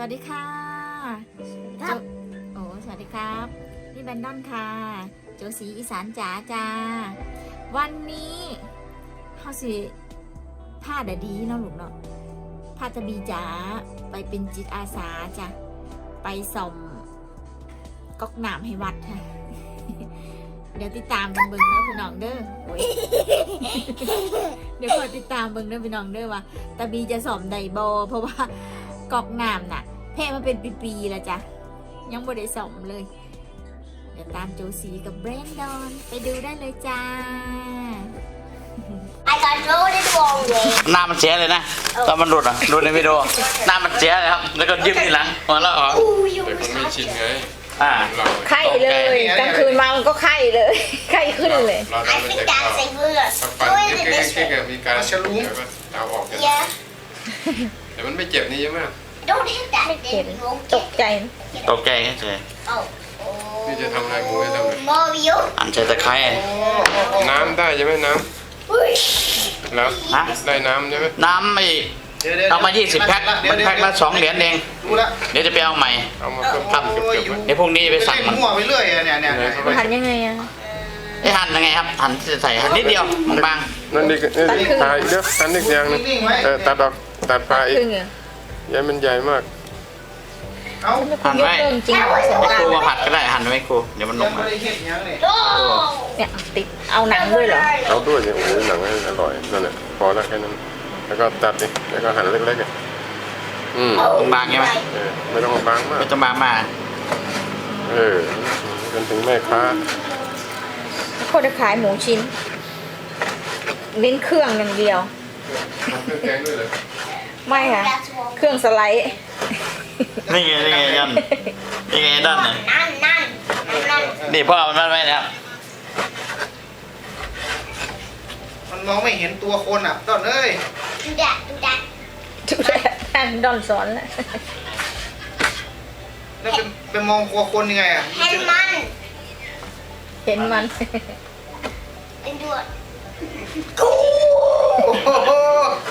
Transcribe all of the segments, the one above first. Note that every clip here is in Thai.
สวัสดีค่ะครับโจโอ้สวัสดีครับนี่แบนดอนค่ะ โจสีอีสานจ๋าจ้า วันนี้เฮาสิผ้าดดีเนาะลูกเนาะผ้าตะบีจ๋าไปเป็นจิตอาสาจ้ะไปส่อมก๊อกน้ำให้วัดค่ะ เดี๋ยวติดตามกันเบิ่งเด้อพี่น้องเด้อโอ้ยเดี๋ยวคอยติดตามเบิ่งเด้อพี่น้องเด้อว่าตาบีจะสอมไดบอเพราะว่า กอกน้ำน่ะ แพ้มาเป็นปีๆแล้วจ้ะ ยังบ่ได้สอมเลย เดี๋ยวตามโจซีกับแบรนดอน ไปดูได้เลยจ้า I got thrown it the wrong way. หน้ามันเสียเลยนะตอนมันหลุดอะดูในวิดีโอหน้ามันเสียเลยครับ แล้วก็ยืมทีหลังมาแล้วอ๋อ Ooh, you เด็กมันไม่ชินไงอ่า เราไข้เลยกลางคืนมามันก็ไข้เลย ไข้ขึ้นเลย เรา I ทำเป็น think เด็กเรา that's a good ถ้าฟัน doing เก๊ it ก this ๆๆ way. ๆมีการชะลุงเอาออกกัน Yeah. แต่มันไม่เจ็บนี่ใช่ไหม Don't hit that. Hit Then it. you won't ต get กใจ ตกใจเฉย Oh. นี่จะทำอะไรหมูให้ทำอะไร Mario. อันใส่ตะไคร้น้ำได้ใช่ไหมน้ Whoosh. ำแล้วฮะ ได้น้ำใช่ไหมน้ำไม่เอามา20แพ็คมันแพ็คละสองเหรียญเองรู้ละเดี๋ยวจะไปเอาใหม่เอามาเพิ่มครับเก็บๆไว้เดี๋ยวพรุ่งนี้ไปสั่งมันมั่วไปเรื่อยอะเนี่ยเนี่ยเนี่ยไหนหันยังไงอะไอ้หั่นยังไงครับหั่นใส่หั่นนิดเดียวบางนั่นนี่นี่ปลาอีกเด้ออันนี้อีกอย่างหนึงนิ่งๆไว้เออตัดออก ตัดปลาอีกครึ่งอะอย่ามันใหญ่มากเอ้าๆหั่นยกไว้เรื่องจริงให้ครูมาผัดก็ได้หั่นไว้ครูเดี๋ยวมันลยังงไม่มาได้เห็นยังเลย No. เนี่ยติดเอาหนังด้วยเหรอเอาด้วยเนี่ยโอ้ยหนังให้อร่อยนั่นแหละพอแล้วแค่นั้น แล้วก็ตัดดิแล้วก็หั่นเล็กๆอะอืมบางๆใช่ไหมเออไม่ต้องเอาบางมาก ไม่ต้องบางมากเออจนถึงแม่ค้าเขาจะขายหมูชิ้นเน้นเครื่องอย่างเดียว ทำเครื่องแกงด้วยเหรอ ไม่ค่ะ That's wrong. เครื่องสไลด์ นี่ไงนี่ไงยันนี่ไงด้านน่ะ Nan, nan. Nan. นี่พ่อเอามันไว้นะครับมันมองไม่เห็นตัวคนอะต้นเอ้ย Do that. Do that. ดูแลท่านดอนสอนแล้วแล้วเป็นเป็นมองตัวคนยังไงอะ Hen man. เห็นมัน And do it. โอ้ โห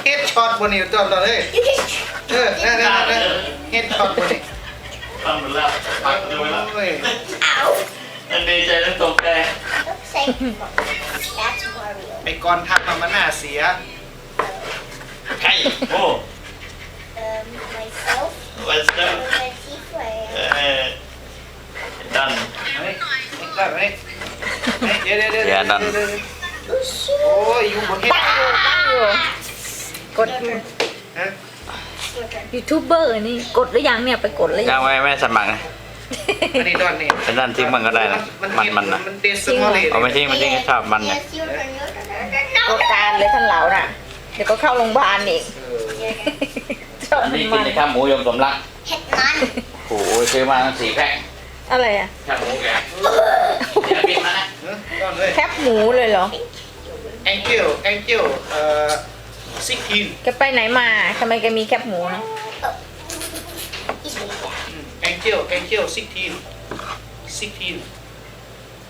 เฮดช็อตบนนี้ต้นต้นเอ้ย You can. เออนั่นนั่นนั่นเฮดช็อตบนนี้ทำหมดแล้วปักดูแล้วโอ้ย Ow. ดีใจแล้วตกใจ Don't say. That's Mario. ไอ้กอนทักมามันน่าเสียไก่โอ้ Um, myself. วันเสาร์ My teeth เออดัน เฮ้ยได้ไหมเฮ้ยเดี๋ยวเดี๋ยวเดี๋ยวเดี๋ยวดันเดี๋ยวเดี๋ยว โอ้ยอยู่บนเฮดตั้งอยู่กดฮะยูทูบเบอร์นี่กดหรือยังเนี่ยไปกดหรือยัยังงไม่ไม่สมัครนะอันนี้ดอนนี่เป็นด้านทิ้งมันก็ได้นะมันมันนะมันเดสมอลเลยเอาไม่ทิ้งมันทิ้งให้ชอบมันเนี่ย Yes, you Có can เลยท่านเหลาน่ะ เดี๋ยวก็เข้าโรงพยาบาลอีกชอบอันมันนี้กิมันนในข้าวหมูยมสมรัก Hit man. โอ้โหซื้อมาตั้งสี่แพ็คอะไรอะข้าวหมูแกเดี๋ยวปิดมานะเออดอนเลยแคบหมูเลยเหรอ Thank you, thank you. เอ่อซิกอิน แกไปไหนมาทำไมแกมีแคบหมูนะ He's really bad. thank you, thank you, 16. 16.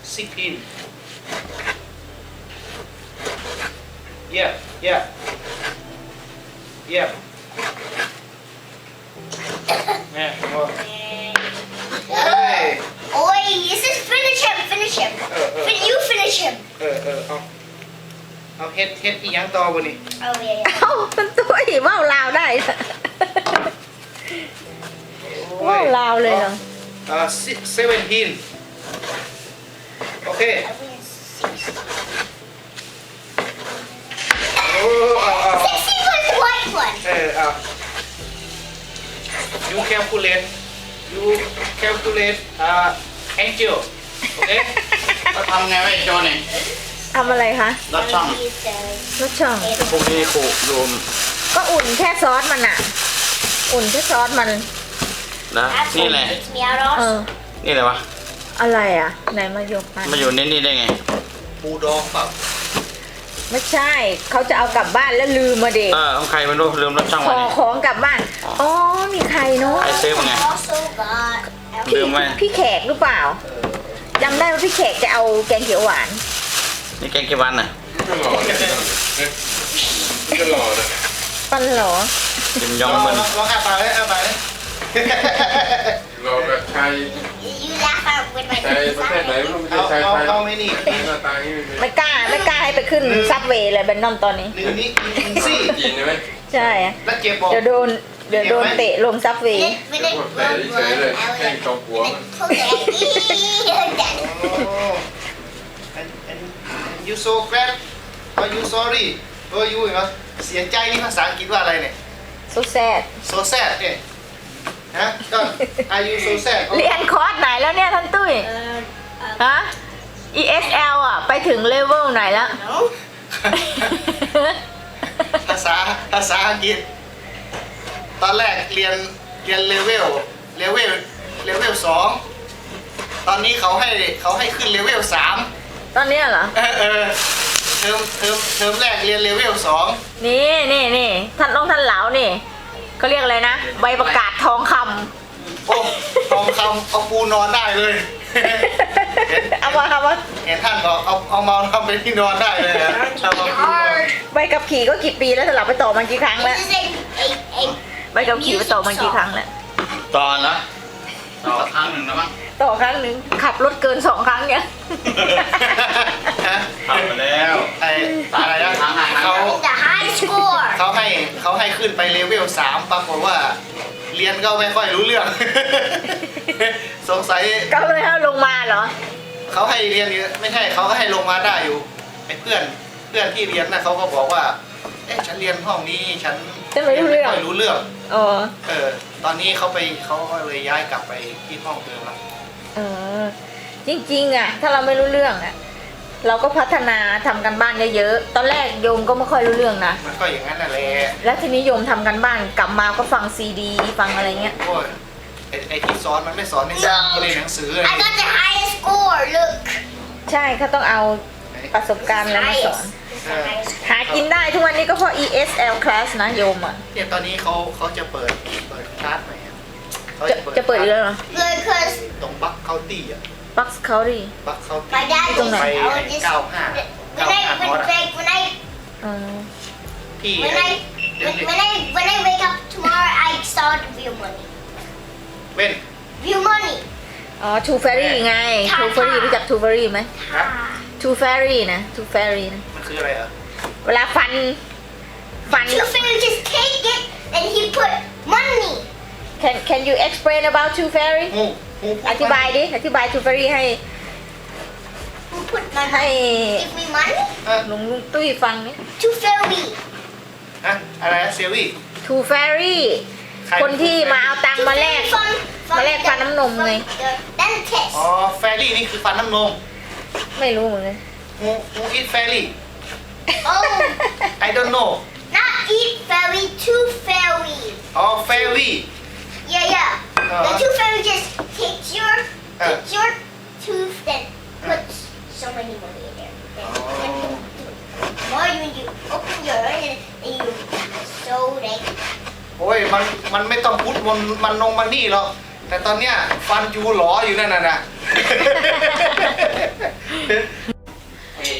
16. Yeah, yeah. Yeah. Yeah, well, hey. Oi, this is finish him, finish him. Uh, uh. Fin- you finish him. เออเออเอา เอาเฮ็ดเฮ็ดอีหยังต่อบ่นี่ Oh yeah, yeah. เอ้ามันตัวอีว่าวลาวได้นะว่าวลาวเลยเหรอเอ่อ17โอเคโอ้เอาเอา Sixty was the white one. เออเอา you calculate you calculate อ่า angel โอเคเขาทำไงไว้โจนี่ ทำอะไรคะรถช่องรสช่องพรุ่งนี้ครูรวมก็อุ่นแค่ซอสมันอะอุ่นแค่ซอสมัน นะ That's นี่ what แหละ freaks me out เอ also. อนี่เลยวะอะไรอะไหนมายกมันมาอยู่ในนี่ได้ไง ปูดองเปล่าไม่ใช่ เขาจะเอากลับบ้านแล้วลืมมาเด็กเออของใครไม่รู้ลืมรถช่องขไว้อนี่ของกลับบ้าน อ๋อ มีใครเนาะใครซื้อมาไง Also got. ลืพี่มไว้ พี่แขกหรือเปล่าจำได้ว่าพี่แขกจะเอาแกงเขียวหวาน นี่แกงกี่วันน่ะก็หล่อเลยก็หล่อเลยปันเหรอกินยลอองงมันลองลองอาปากเลยอาปากเลยเเราแบบชาย You laugh out with my ชายประเทศไหนไม่รู้ไม่เอาใช่ชายเอาไทยเอาไม่นี่หน้าตาอย่างนี้ไม่ไม่กล้าไม่กล้าให้ไปขึ้นซับเวย์เลยแบนดอนตอนนี้หนึ่งนี้อินซี่จีนใช่ไหมใช่อะแล้วเจ็บบอกเดี๋ยวโดนเดี๋ยวโดนเตะลงซับเวย์ When it, when it, พวกแต่เฉยๆเลยแข่งกับหัว you so glad or you sorry เออ you เหรอเสียใจนี่ภาษาอังกฤษว่าอะไรเนี่ยสุดแซด so sad เนี่ยฮะก็ are you so sad เรียนคอร์สไหนแล้วเนี่ยท่านตุ้ยฮะ ESL อะ ไปถึงเลเวลไหนแล้ว ภาษาภาษาอังกฤษ ตอนแรกเรียนเรียนเลเวลเลเวลเลเวลสองตอนนี้เขาให้เขาให้ขึ้นเลเวลสาม ตอนเนี้ยเหรอ เออเออเทอมเทอมเทอมแรกเรียนเลเวลสองนี่นี่นี่ท่านน้องท่านเหลานี่เขาเรียกอะไรนะ ใบประกาศทองคำ โอ้ทองคำเอาปูนอนได้เลย เอามาเอามาเห็นท่านบอกเอาเอามาทำเป็นที่นอนได้เลยนะเอามาปูนอนใบกับขี่ก็กี่ปีแล้วสลับไปต่อมันกี่ครั้งแล้ว ใบกับขี่ไปต่อมันกี่ครั้งแล้ว ตอนนะต่อครั้งหนึ่งนะมั้ง ต่อครั้งหนึ่งขับรถเกินสองครั้งเนี่ยฮะทำมาแล้วไอ้อะไรนะเขา the high score. เขาให้เขาให้ขึ้นไปเลเวลสามปรากฏว่า เรียนก็ไม่ค่อยรู้เรื่อง สงสัยก็เลยให้ลงมาเหรอ เขาให้เรียนเยอะไม่ใช่เขาก็ให้ลงมาได้อยู่ไอ้เพื่อนเพื่อนที่เรียนนะเขาก็บอกว่า เอ๊ะฉันเรียนห้องนี้ฉันฉันไม่รู้เรื่อง ค่อยรู้เรื่อง อ๋อ เออ ตอนนี้เขาไปเขาก็เลยย้ายกลับไปที่ห้องเดิมละ เออ จริงๆอะถ้าเราไม่รู้เรื่องอะเราก็พัฒนาทำกันบ้านเยอะๆตอนแรกโยมก็ไม่ค่อยรู้เรื่องนะมันก็อย่างนั้นน่ะแหละแล้วทีนี้โยมทำกันบ้านกลับมาก็ฟังซีดี ฟังอะไรเงี้ยโอ้ยไอ้ไอ้ที่สอนมันไม่สอนในซีดีในหนังสือเลย I got the highest score. Look. ใช่เขาต้องเอาประสบการณ์แล้วมาสอน It's the highest. หากินได้ทุกวันนี้ก็เพราะ ESL class นะโยมอะเนี่ยตอนนี้เขาเขาจะเปิดเปิดคลาสใหม่อะเขา จะจะเปิดอีกแล้วเหรอ Because ตรงบัคเคาตี้อะ Bucks County บัคเคาตี้ my dad ตรงไหน was ไป I ไอ้ was just เก้าห้า when เก้า I ห้า when, ฮอตอะ like when I อ๋อที่ when ไอ้ I when, when I when I wake up tomorrow I start view money. เว้น View money. อ๋อ Two Fairy ไง Two Fairy รู้จัก Two Fairy ไหมฮะ Two Fairy นะ Two Fairy นะมันคืออะไรอะเวลาฟันฟัน Two fairy just take it and he put money. Can can you explain about Two Fairy งูงูอธิบายดิ อธิบาย Two Fairy ให้ Who put money? ให้ Give me money. ฮะลุงลุงตุ้ยฟังนี่ Two fairy. ฮะอะไรนะเซวี่ Two Fairy ใคร คนที่มาเอาตังค์มาแลก From, from มาแลกฟันน้ำนมไง the dentist. อ๋อแฟรี่นี่คือฟันน้ำนมไม่รู้เหมือนกัน งูงูอีทแฟรี่ Oh, I don't know not eat fairy, two fairy. อ๋อแฟรี่ Yeah, yeah. Uh-huh. The two fairy just takes your Uh. takes your tooth, then puts so many money in there. Then when you more when you open your and, and you so like โอ้ยมันมันไม่ต้องพุทมันมันนงมันนี่หรอกแต่ตอนเนี้ยฟันยูหลออยู่นั่นน่ะนะ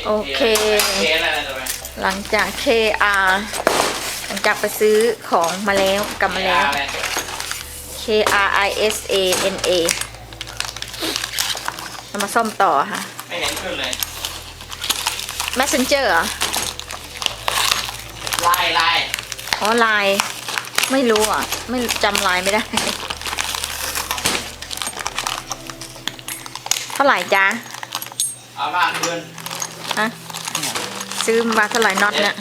โอเคเคอะไรนะตัวไหมหลังจาก KR หลังจากไปซื้อของมาแล้วกลับมาแล้วอะไร K R I S A N A เรามาซ่อมต่อค่ะ ไม่เห็นขึ้นเลย Messenger เหรอลายลายอ๋อไลน์ไม่รู้อะ ไม่จำไลน์ไม่ได้ เท่าไหร่จ๊ะเอามากขึ้นฮะซื้อมาเท่าไหร่น็อตเนี่ย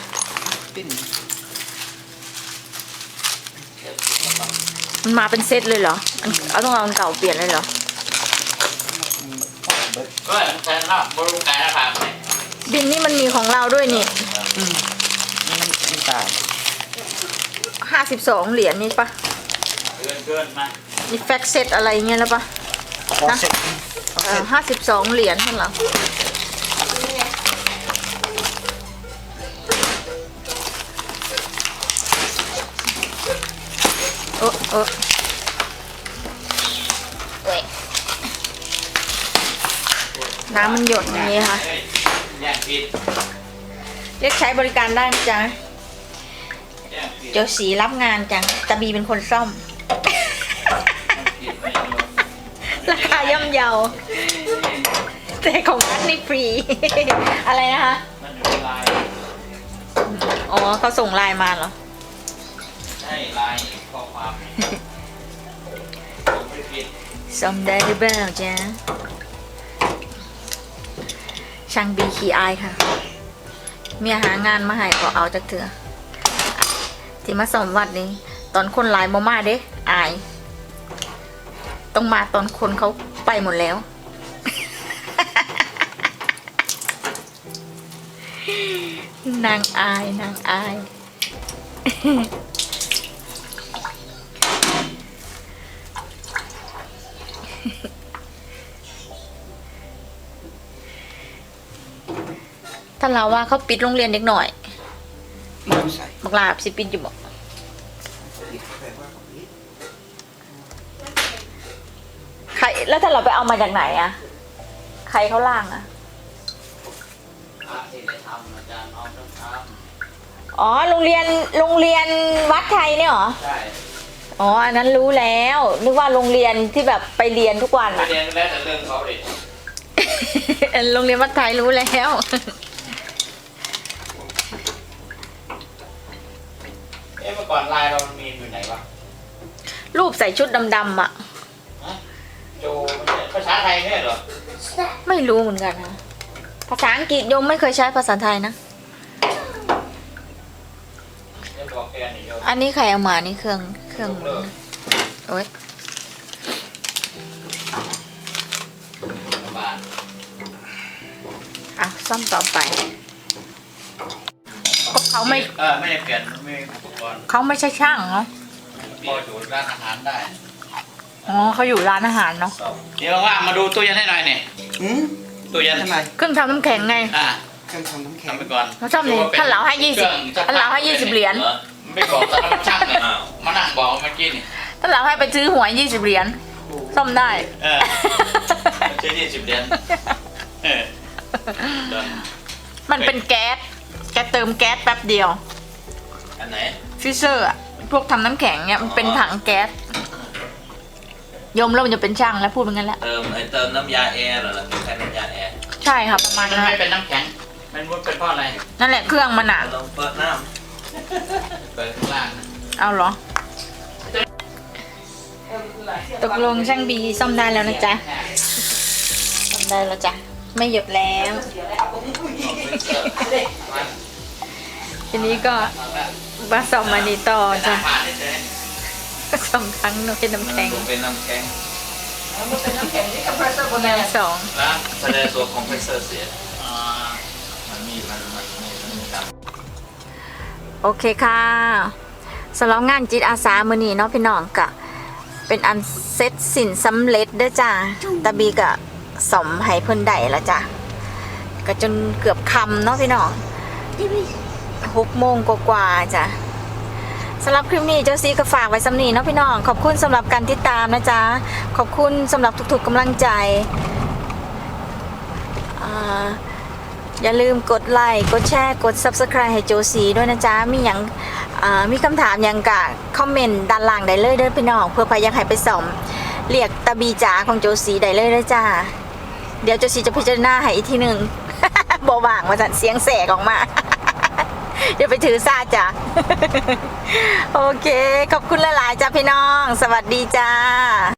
มันมาเป็นเซตเลยเหรออันเอาต้องเอาอันเก่าเปลี่ยนเลยเหรอเฮ้ยแทนครับบรูกายนะครับบินนี่มันมีของเราด้วยนี่ไม่ตายห้าสิบสองเหรียญนี่ปะเกินเกินมามีแฟกเซตอะไรเงี้ยแล้วปะนะห้าสิบสองเหรียญข้างหลัง อ้โอ้เว้ยน้ำมันหยดอย่างนี้ค่ะเฮ้ยแย่งผิดเรียกใช้บริการได้นะจ๊ะแย่งผิดเจ้าสีรับงานจังตาบีเป็นคนซ่อมย่อมเยา แต่ของรัฐนี่ฟรี อะไรนะคะมันอยู่ในไลน์อ๋อเขาส่งไลน์มาเหรอ ใช่ไลน์ ข้อความผมไม่ผิดซ่อมได้หรือเปล่าจ๊ะช่างบีขี้อายค่ะ เมียหางานมาให้ก็เอาจากเถื่อที่มาสอมวัดนี้ ตอนคนหลายมามาเด้อาย ต้องมาตอนคนเขาไปหมดแล้ว นางอายนางอายานเราว่าเขาปิดโรงเรียนเด็กหน่อยมันใส่บักลาบสิปิดอยู่บอกใครแล้วถ้าเราไปเอามาจากไหนอะใครเขาล่างอะพระที่ได้ทำอาจารย์น้องต้องทอ๋อโรงเรียนโรงเรียนวัดไทยเนี่ยเหรอำใช่อ๋ออันนั้นรู้แล้ว นึกว่าโรงเรียนที่แบบไปเรียนทุกวันไปอะเรียนแล้วแต่เรื่องเขาดิ โรงเรียนวัดไทยรู้แล้ว เอ๊ะเมื่อก่อน ไลน์เรามันมีอยู่ไหนวะรูปใส่ชุดดำๆอะโจมันใช่ภาษาไทยไม่ใช่เหรอไม่รู้เหมือนกันนะภาษาอังกฤษโยมไม่เคยใช้ภาษาไทยนะเดี๋ยวบอกแกนี่โยมอันนี้ใครเอามานี่เครื่องเครื่องเลิกโอ๊ยบ้านอะซ่อมต่อไปก็ เขาไม่เออไม่ได้เปลี่ยนมันไม่มีอุปกรณ์เขาไม่ใช่ช่างเนาะพออยู่ร้านอาหารได้อ๋อเขาอยู่ร้านอาหารเนาะเดี๋ยวว่างๆมาดูตู้เย็นให้หน่อยนี่อืมตู้เย็นทำไมเครื่องทำน้ำแข็งไงอะเครื่องทำน้ำแข็งทำไปก่อนเขาชอบนี่ดูว่ป็ท่านเหลาให้ยี่สิบครื่องจะท่านเหลาให้ยี่สิบเหรียญอไม่บอกตอนนั้นมันช่างเนี่ยมานั่งบอกเมื่อกี้นี่ถ้าเราให้ไปซื้อหวยยี่สิบเหรียญซ่อมได้เออมันใช้ยี่สิบเหรียญเออเดินมันเป็นแก๊ส แกเติมแก๊สแป๊บเดียว อันไหน ฟิเซอร์อะพวกทำน้ำแข็งเนี่ยมันเป็นถังแก๊สโยมเริ่มจะเป็นช่างแล้วพูดเป็นงั้นแหละ เติมไอเติมน้ำยาแอร์เหรอใช้น้ำยาแอร์ใช่ครับประมาณมันนั้นไม่เป็นน้ำแข็ง มันมุดเป็นเพราะอะไร นั่นแหละเครื่องมันอะเราเปิดน้เปิดข้างล่างเอาเหรอ ตกลงช่างบีซ่อมได้แล้วนะจ๊ะซ่อมได้แล้วจ้ะไม่หยดแล้ว ทีนี้ก็มาซ่อมมานี่ต่อจ้ะผ่านเฉยสองครั้งหนูเป็นน้ำำแข็งมันเป็นน้ำแข็งงานสองแล้วแสดงตัวคอมเพรสเซอร์เสียอ่ามันมีมันมันมีมันมีกรรมโอเคค่ะสำหรับงานจิตอาสามือนี้เนาะพี่น้องกะเป็นอันเสร็จสิ้นสำเร็จเด้อจ้าตาบีกะสมให้เพิ่นได้แล้วจ้ะก็จนเกือบคำเนาะพี่น้อง หกโมงกว่าๆจ้ะสำหรับคลิปนี้เจ้าซีก็ฝากไว้สำนีเนาะพี่น้อง ขอบคุณสำหรับการติดตามนะจ๊ะ ขอบคุณสำหรับทุกๆกำลังใจออย่าลืมกดไลค์ กดแชร์ กด Subscribe ให้โจซีด้วยนะจ๊ะ มีอย่างมีคำถามอย่างกะคอมเมนต์ด้านล่างได้เลยเด้อพี่น้อง เพื่อพายังให้ไปสมเรียกตาบีจ๋าของโจซีได้เลยเลยจ้า เดี๋ยวโจซีจะพิจารณาให้อีกทีหนึ่งบว่างมาจัดเสียงแสกออกมา เดี๋ยวไปถือซาจ้ะ โอเค ขอบคุณหลายๆจ้าพี่น้อง สวัสดีจ้า